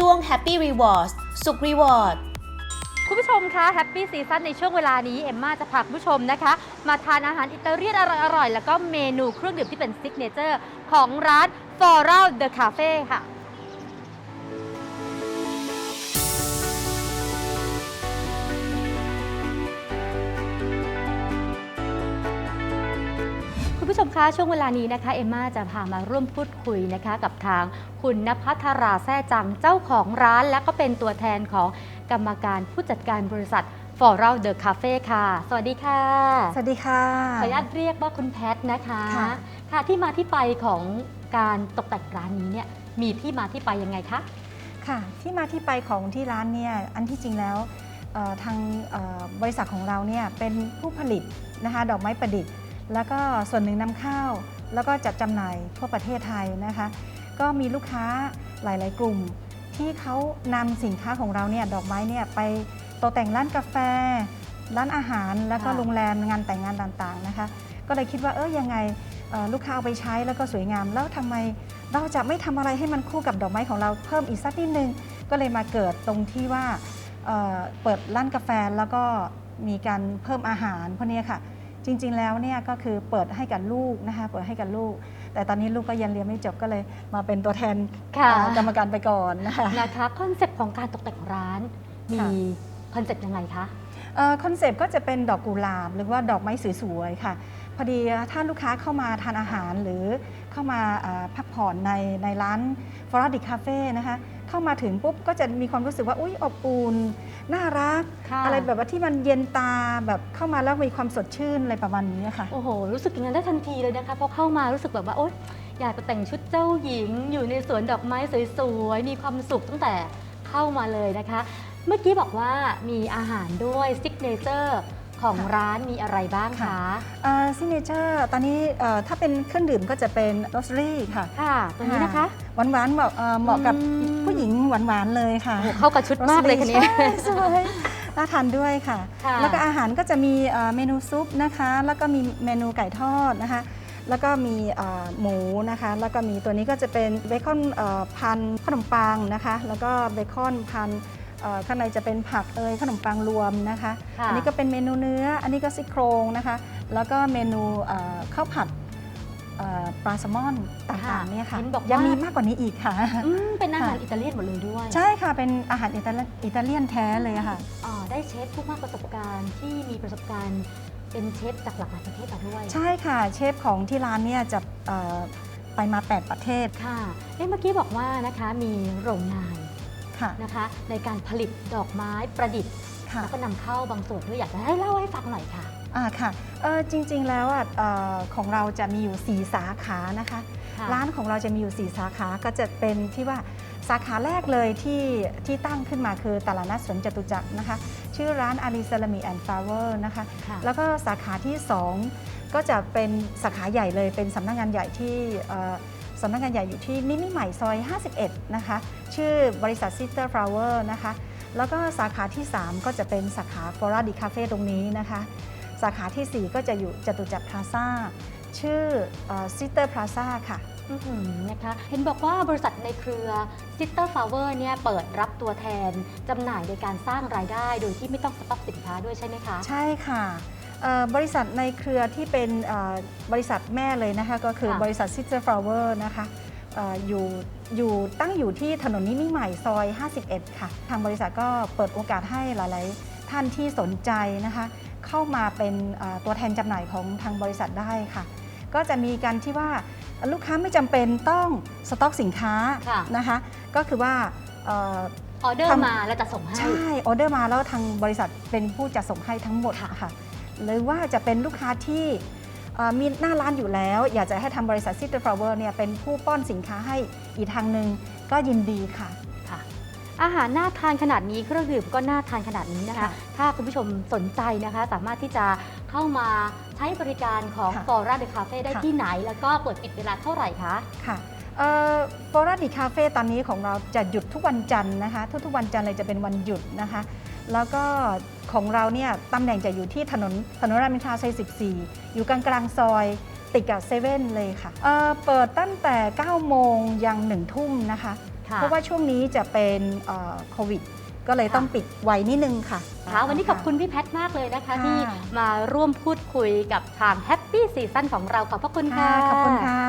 ช่วง Happy Rewards สุข Reward คุณผู้ชมคะแฮปปี้ซีซั่นในช่วงเวลานี้ เอมมาจะพาคุณผู้ชมนะคะ มาทานอาหารอิตาเลียนอร่อยๆ แล้วก็เมนูเครื่องดื่มที่เป็นซิกเนเจอร์ของร้าน Floral The Cafe ค่ะ ผู้ชมคะช่วงเวลานี้นะคะ เอมมาจะพามาร่วมพูดคุยนะคะกับทางคุณนภัทราแซ่จังเจ้าของร้าน และก็เป็นตัวแทนของกรรมการผู้จัดการบริษัท Floral The Cafe ค่ะ สวัสดีค่ะ สวัสดีค่ะขออนุญาตเรียกว่าคุณแพทนะคะค่ะ ค่ะที่มาที่ไปของการตกแต่งร้านนี้เนี่ยมีที่มาที่ไปยังไงคะ ค่ะ ที่มาที่ไปของที่ร้านเนี่ยอันที่จริงแล้วเอ่อทางเอ่อบริษัทของเราเนี่ยเป็นผู้ผลิตนะคะดอกไม้ประดิษฐ์ แล้วก็ส่วนหนึ่งนำเข้า แล้วก็จัดจำหน่ายทั่วประเทศไทยนะคะ ก็มีลูกค้าหลาย ๆ กลุ่ม ที่เขานำสินค้าของเราเนี่ยดอกไม้เนี่ยไปตกแต่งร้านกาแฟ ร้านอาหาร แล้วก็ค่ะโรงแรมงานแต่งงานต่าง ๆ นะคะ ก็เลยคิดว่าเออยังไงเอ่อลูกค้าเอาไปใช้แล้วก็สวยงาม แล้วทำไมเราจะไม่ทำอะไรให้มันคู่กับดอกไม้ของเราเพิ่มอีกสักนิดนึง ก็เลยมาเกิดตรงที่ว่าเอ่อเปิดร้านกาแฟแล้วก็มีการเพิ่มอาหารพวกเนี้ยค่ะ จริง ๆ แล้วเนี่ยก็คือเปิดให้กับลูกนะคะเปิดให้กับลูก แต่ตอนนี้ลูกก็ยังเรียนไม่จบก็เลยมาเป็นตัวแทนค่ะเอ่อกรรมการไปก่อนนะคะ นะคะคอนเซปต์ของการตกแต่งร้านมีค่ะ คอนเซปต์ยังไงคะ คอนเซปต์ก็จะเป็นดอกกุหลาบ หรือว่าดอกไม้สวยๆค่ะพ อดีถ้าลูกค้าเข้ามาทานอาหารหรือเข้ามาเอ่อพักผ่อนในในร้านฟอร์ดิคาเฟ่นะคะเข้ามาถึงปุ๊บก็จะมีความรู้สึกว่าอุ้ยอบอุ่นน่ารักค่ะอะไรแบบว่าที่มันเย็นตาแบบเข้ามาแล้วมีความสดชื่นอะไรประมาณนี้ค่ะโอ้โห รู้สึกอย่างนั้นได้ทันทีเลยนะคะเพราะเข้ามารู้สึกแบบว่าโอ๊ยอยากจะแต่งชุดเจ้าหญิง อยู่ในสวนดอกไม้สวยๆมีความสุขตั้งแต่เข้ามาเลยนะคะ เมื่อกี้บอกว่ามีอาหารด้วยซิกเนเจอร์ ของค่ะร้านมีอะไรบ้างคะซิเนเจอร์ตอนนี้เอ่อถ้าเป็นเครื่องดื่มก็จะเป็นโรสรี่ค่ะ ค่ะตรงนี้นะคะ หวานหวานๆเหมาะเอ่อเหมาะกับอืมผู้หญิงหวานหวานๆเลยค่ะโอ้โหเข้ากับชุดมากเลยคันนี้ใช่สวยน่าทานด้วยค่ะค่ะ แล้วก็อาหารก็จะมีเอ่อเมนูซุปนะคะ แล้วก็มีเมนูไก่ทอดนะคะแล้วก็มีเอ่อหมูนะคะ แล้วก็มีตัวนี้ก็จะเป็นเบคอนเอ่อพันขนมปังนะคะ แล้วก็เบคอนพันเอ่อ ข้างในจะเป็นผักเอยขนมปังรวมนะคะ ค่ะ อันนี้ก็เป็นเมนูเนื้อ อันนี้ก็ซี่โครงนะคะ แล้วก็เมนูเอ่อข้าวผัดเอ่อปลาแซลมอนต่างๆเนี่ยค่ะเห็นบอกว่ายังมีมากกว่านี้อีกค่ะ อืมเป็นอาหารค่ะอิตาเลียนหมดเลยด้วยใช่ค่ะเป็นอาหารอิตาเลียนอิตาเลียนแท้เลยอะค่ะ อ่าได้เชฟผู้มากประสบการณ์ที่มีประสบการณ์เป็นเชฟจากหลากหลายประเทศมาด้วย ใช่ค่ะเชฟของที่ร้านเนี่ยจะเอ่อไปมา 8 ประเทศ ค่ะเอ๊ะเมื่อกี้บอกว่านะคะมีโรงงานค่ะ นะคะ ในการผลิตดอกไม้ประดิษฐ์ค่ะแล้วก็นำเข้าบางส่วนด้วยอยากจะให้เล่าให้ฟังหน่อยค่ะอ่าค่ะเออจริง ๆ แล้วอะเอ่อของเราจะมีอยู่ 4 สาขานะคะค่ะร้านของเราจะมีอยู่ 4 สาขาก็จะเป็นที่ว่าสาขาแรกเลยที่ที่ตั้งขึ้นมาคือตลาดนัดสวนจตุจักรนะคะ ชื่อร้านอารีซาลามิแอนด์ฟลาเวอร์นะคะค่ะแล้วก็สาขาที่ 2 ก็จะเป็นสาขาใหญ่เลยเป็นสำนักงานใหญ่ที่เอ่อ สำนักงานใหญ่อยู่ที่นิมิตรใหม่ซอย 51 นะคะ ชื่อบริษัท Sister Flower นะคะ แล้วก็สาขาที่ 3 ก็จะเป็นสาขา Flora di Cafe ตรงนี้นะคะ สาขาทีสี่ 4 ก็จะอยู่จตุจักรพลาซ่า ชื่อเอ่อ Sister Plaza ค่ะอื้อหือนะคะเห็นบอกว่าบริษัทในเครือ Sister Flower เนี่ยเปิดรับตัวแทนจำหน่ายในการสร้างรายได้โดยที่ไม่ต้องสต็อกสินค้าด้วยใช่ไหมคะ ใช่ค่ะเอ่อ บริษัทในเครือที่เป็นเอ่อบริษัทแม่เลยนะคะก็คือค่ะ บริษัท Sister Flower นะคะเอ่ออยู่อยู่ตั้งอยู่ที่ถนนนิมิตรใหม่ซอย 51 ค่ะ ทางบริษัทก็เปิดโอกาสให้หลาย ๆ ท่านที่สนใจนะคะ เข้ามาเป็นเอ่อตัวแทนจำหน่ายของทางบริษัทได้ค่ะ ก็จะมีการที่ว่าลูกค้าไม่จำเป็นต้องสต็อกสินค้าค่ะ นะคะ ก็คือว่าเอ่อ ออเดอร์ทำ มาแล้วจะส่งให้ ใช่ออเดอร์มาแล้วทางบริษัทเป็นผู้จัดส่งให้ทั้งหมดค่ะ ค่ะ หรือว่าจะเป็นลูกค้าที่เอ่อมีหน้าร้านอยู่แล้ว อยากจะให้ทางบริษัท Sister Flower เนี่ยเป็นผู้ป้อนสินค้าให้อีกทางหนึ่งก็ยินดีค่ะค่ะอาหารน่าทานขนาดนี้เครื่องดื่มก็น่าทานขนาดนี้นะคะค่ะถ้าคุณผู้ชมสนใจนะคะ สามารถที่จะเข้ามาใช้บริการของค่ะ Flora de Cafe ได้ค่ะที่ไหน แล้วก็เปิดปิดเวลาเท่าไหร่คะค่ะ โฟราดิคาเฟ่ตอนนี้ของเราจะหยุดทุกวันจันทร์นะคะ ทุกๆวันจันทร์เลยจะเป็นวันหยุดนะคะ แล้วก็ของเราเนี่ยตำแหน่งจะอยู่ที่ถนนถนนรามอินทราซอย14 อยู่กลางกลางๆซอยติดกับเซเว่นเลยค่ะเอ่อเปิดตั้งแต่ 9 โมงยัง1ทุ่มนะคะค่ะเพราะว่าช่วงนี้จะเป็นเอ่อโควิดก็เลยค่ะต้องปิดไว้นิดนึงค่ะค่ะวันนี้ขอบคุณพี่แพทย์มากเลยนะคะค่ะที่มาร่วมพูดคุยกับทางแฮปปี้ซีซั่นของเราขอบพระคุณค่ะค่ะขอบคุณค่ะ